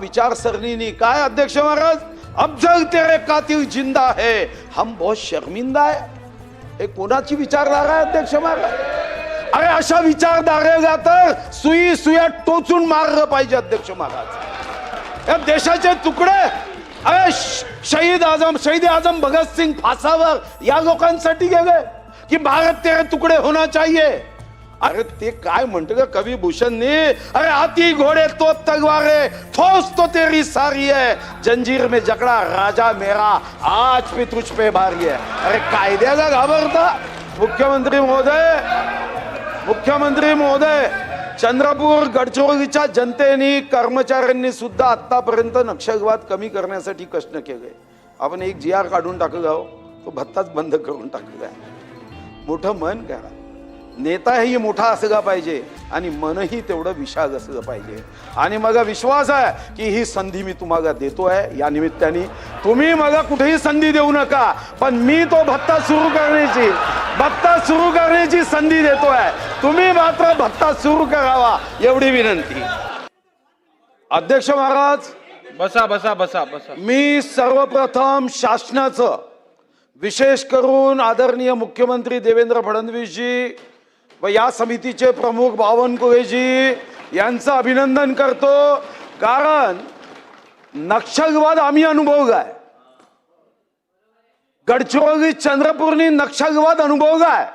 विचारसरणीनी. काय अध्यक्ष महाराज? अब जग तेरे कातिल जिंदा है हम बहुत शर्मिंदा है हे कोणाची विचारधारा आहे अध्यक्ष महाराज? अरे अशा विचारधारेला तर सुई सुया टोचून मारलं पाहिजे अध्यक्ष महाराज. या देशाचे तुकडे. अरे श- शहीद आजम शहीद आजम भगतसिंग फासावर या लोकांसाठी गेले की भारत तेरे तुकडे होना चाहिए. अरे ते काय म्हणतं का कवी भूषणनी अरे हाती घोडे तो तलवारे ठोस तो तेरी सारी आहे. जंजीर में जकड़ा राजा मेरा आज पे तुझ पे भारी आहे अरे कायद्याला घाबरता. मुख्यमंत्री महोदय मुख्यमंत्री महोदय चंद्रपूर गडचिरोलीच्या जनतेने कर्मचाऱ्यांनी सुद्धा आतापर्यंत नक्षलवाद कमी करण्यासाठी कष्ट केले. आपण एक जी आर काढून टाकलं आहो तो भत्ताच बंद करून टाकलेला आहे मोठं मन करा. नेताही मोठा असला पाहिजे आणि मनही तेवढं विशाल असलं पाहिजे. आणि मला विश्वास आहे की ही संधी मी तुम्हाला देतोय. या निमित्ताने तुम्ही मला कुठेही संधी देऊ नका पण मी तो भत्ता सुरू करण्याची भत्ता सुरू करण्याची संधी देतोय. तुम्ही मात्र भत्ता सुरू करावा एवढी विनंती. अध्यक्ष महाराज बसा बसा बसा बसा. मी सर्वप्रथम शासनाचं विशेष करून आदरणीय मुख्यमंत्री देवेंद्र फडणवीसजी व या समितीचे प्रमुख बावनकुळेजी यांचं अभिनंदन करतो. कारण नक्षलवाद आम्ही अनुभवलाय गडचिरोली चंद्रपूरनी नक्षलवाद अनुभवलाय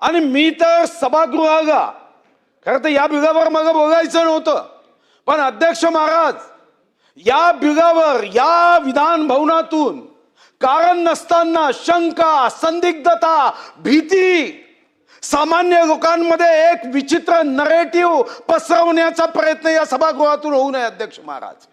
आणि मी तर सभागृहाला खरं तर या बिगावर मला बोलायचं नव्हतं. पण अध्यक्ष महाराज या बिगावर या विधान भवनातून कारण नसताना शंका संदिग्धता भीती सामान्य लोकांमध्ये एक विचित्र नरेटिव्ह पसरवण्याचा प्रयत्न या सभागृहातून होऊ नये अध्यक्ष महाराज.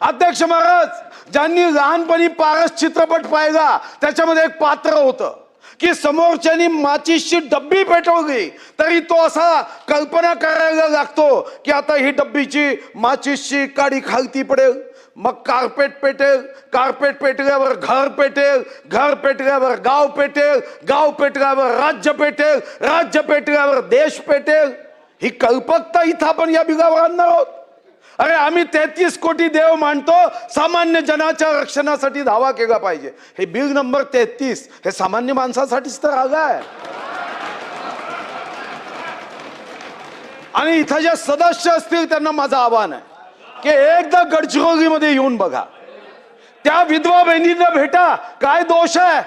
अध्यक्ष महाराज ज्यांनी लहानपणी पारस चित्रपट पाहिला त्याच्यामध्ये एक पात्र होतं की समोरच्यानी माचीसची डब्बी पेटवली तरी तो असा कल्पना करायला लागतो की आता ही डब्बीची माचीसची काडी खालती पडेल. मग कार्पेट पेटेल कार्पेट पेटल्यावर घर पेटेल घर पेटल्यावर गाव पेटेल गाव पेटल्यावर राज्य पेटेल राज्य पेटल्यावर देश पेटेल. ही कल्पकता इथं आपण या बिगावर आणणार आहोत. अरे आम्ही तेहतीस कोटी देव मानतो सामान्य जनाच्या रक्षणासाठी धावा केला पाहिजे. हे बिल नंबर तेहतीस हे सामान्य माणसासाठीच तर आलं आहे. आणि इथं जे सदस्य असतील त्यांना माझं आव्हान आहे. की एकदा गडचिरोलीमध्ये येऊन बघा. त्या विधवा बहिणींना भेटा. काय दोष आहे?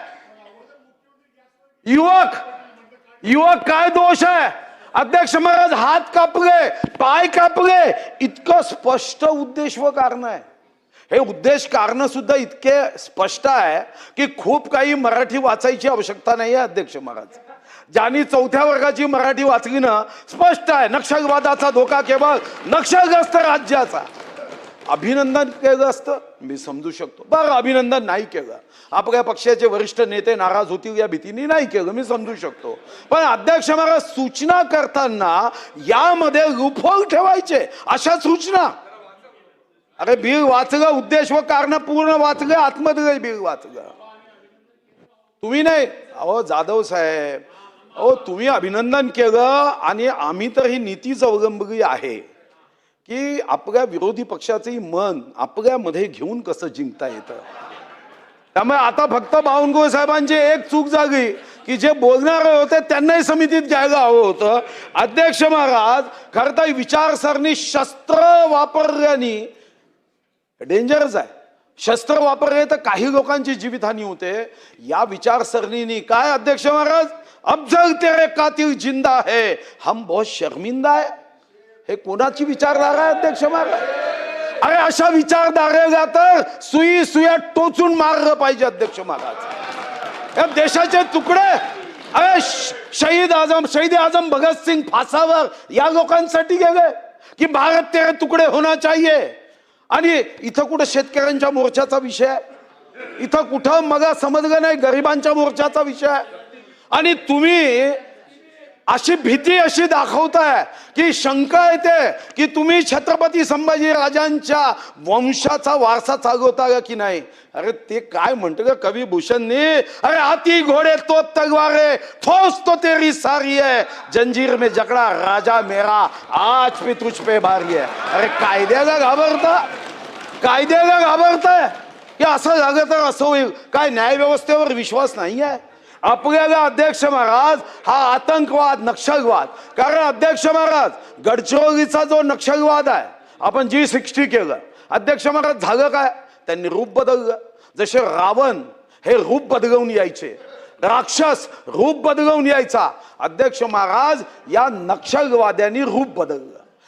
युवक युवक काय दोष आहे? अध्यक्ष महाराज हात कापले पाय कापले. इतकं स्पष्ट उद्देश व कारण आहे. हे उद्देश कारण सुद्धा इतके स्पष्ट आहे की खूप काही मराठी वाचायची आवश्यकता नाही आहे अध्यक्ष महाराज. ज्यांनी चौथ्या वर्गाची मराठी वाचली ना स्पष्ट आहे. नक्षलवादाचा धोका केवळ नक्षलग्रस्त राज्याचा. अभिनंदन केलं असतं मी समजू शकतो. बरं अभिनंदन नाही केलं आपल्या पक्षाचे वरिष्ठ नेते नाराज होतील या भीतीने नाही केलं मी समजू शकतो. पण अध्यक्ष महाराज सूचना करताना यामध्ये लुफोल ठेवायचे अशा सूचना. अरे बिल वाचलं उद्देश व कारण पूर्ण वाचलं आतमधलं बिल वाचलं तुम्ही नाही? अहो जाधव साहेब. अहो तुम्ही अभिनंदन केलं आणि आम्ही तर ही नीतीच अवलंबली आहे. की आपल्या विरोधी पक्षाचंही मन आपल्यामध्ये घेऊन कसं जिंकता येतं? त्यामुळे आता फक्त बावनकुळे साहेबांची एक चूक झाली की जे बोलणारे होते त्यांनाही समितीत घ्यायला हवं होतं. अध्यक्ष महाराज खरं तर विचारसरणी शस्त्र वापरल्याने डेंजरच आहे. शस्त्र वापरले तर काही लोकांची जीवितहानी होते. या विचारसरणीनी काय अध्यक्ष महाराज? अब तेरे कातिल जिंदा है. हम बहुत शर्मिंदा है. हे कोणाची विचारधारा आहे अध्यक्ष महाराज? अरे अशा विचारधारेला तर सुई सुया टोचून मारलं पाहिजे अध्यक्ष महाराज. या देशाचे तुकडे. अरे श- शहीद आजम शहीद आजम भगतसिंग फासावर या लोकांसाठी गेले की भारत तेरे तुकडे होना चाहिए. आणि इथं कुठं शेतकऱ्यांच्या मोर्चाचा विषय आहे? इथं कुठं मग समजलं नाही गरिबांच्या मोर्चाचा विषय आहे? आणि तुम्ही अशी भीती अशी दाखवताय की शंका येते की तुम्ही छत्रपती संभाजी राजांच्या वंशाचा वारसा चालवता का की नाही? अरे ते काय म्हणतं का कवी भूषणनी अरे हाती घोडे तो तलवारे ठोस तो तेरी सारी आहे जंजीर में जकड़ा राजा मेरा आज पे तुझ पे भारी आहे अरे कायद्याला घाबरता? कायद्याला घाबरताय? की असं झालं तर असं होईल. काय न्यायव्यवस्थेवर विश्वास नाही आहे? आपल्याला अध्यक्ष महाराज हा आतंकवाद नक्षलवाद. कारण अध्यक्ष महाराज गडचिरोलीचा जो नक्षलवाद आहे आपण जी सिक्स्टी केलं. अध्यक्ष महाराज झालं काय? त्यांनी रूप बदललं. जसे रावण हे रूप बदलवून यायचे राक्षस रूप बदलवून यायचा अध्यक्ष महाराज या नक्षलवाद्यांनी रूप बदललं.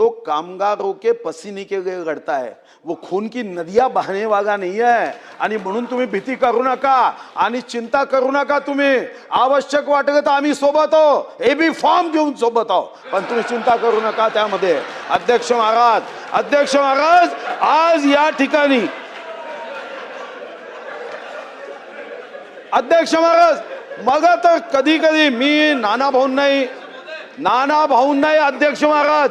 तो कामगारों के पसीने के लिए है। वो खून की नदिया बहने वाला नाही आहे आणि म्हणून तुम्ही भीती करू नका। आणि चिंता करू नका तुम्ही। आवश्यक वाटलं तर आम्ही सोबत आहो। हे बी फॉर्म घेऊन सोबत आहो। पण तुम्ही चिंता करू नका त्यामध्ये। अध्यक्ष महाराज अध्यक्ष महाराज आज या ठिकाणी अध्यक्ष महाराज मग तर कधी कधी मी नाना भाऊ नाही नाना भाऊ नाही अध्यक्ष महाराज.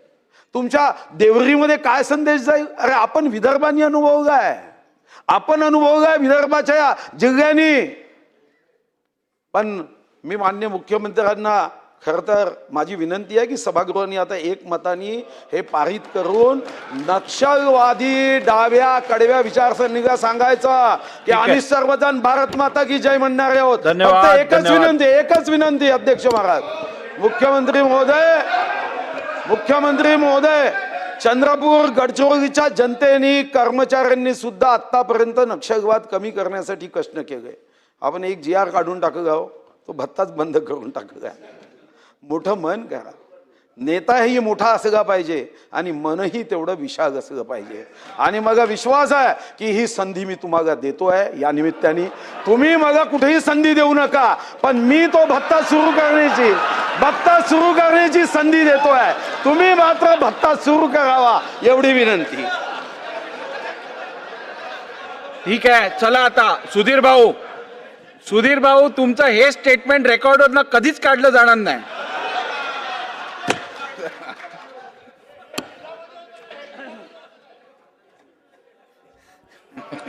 तुमच्या देवरीमध्ये काय संदेश जाईल? अरे आपण विदर्भानी अनुभवलाय आपण अनुभवलाय विदर्भाच्या या जिल्ह्यांनी पण मी मान्य मुख्यमंत्र्यांना खर तर माझी विनंती आहे की सभागृहाने आता एक मतानी हे पारित करून नक्षलवादी डाव्या कडव्या विचारसरणीला सांगायचं की. आम्ही सर्वजण भारत माता की जय म्हणणारे आहोत. फक्त एकच. विनंती एकच विनंती अध्यक्ष महाराज. मुख्यमंत्री महोदय मुख्यमंत्री महोदय चंद्रपूर गडचिरोलीच्या जनतेने कर्मचाऱ्यांनी सुद्धा आतापर्यंत नक्षलवाद कमी करण्यासाठी कष्ट केले. आपण एक जी आर काढून टाकलं हो तो भत्ताच बंद करून टाकला मोठं मन करा. नेताही मोठा असला पाहिजे आणि मनही तेवढं विशाल असलं पाहिजे. आणि मग विश्वास आहे की ही संधी मी तुम्हाला देतोय या निमित्ताने. तुम्ही मला कुठेही संधी देऊ नका पण मी तो भत्ता सुरू करण्याची भत्ता सुरू करण्याची संधी देतोय. तुम्ही मात्र भत्ता सुरू करावा एवढी विनंती. ठीक आहे चला आता. सुधीर भाऊ. सुधीर भाऊ तुमचं हे स्टेटमेंट रेकॉर्डवर कधीच काढलं जाणार नाही.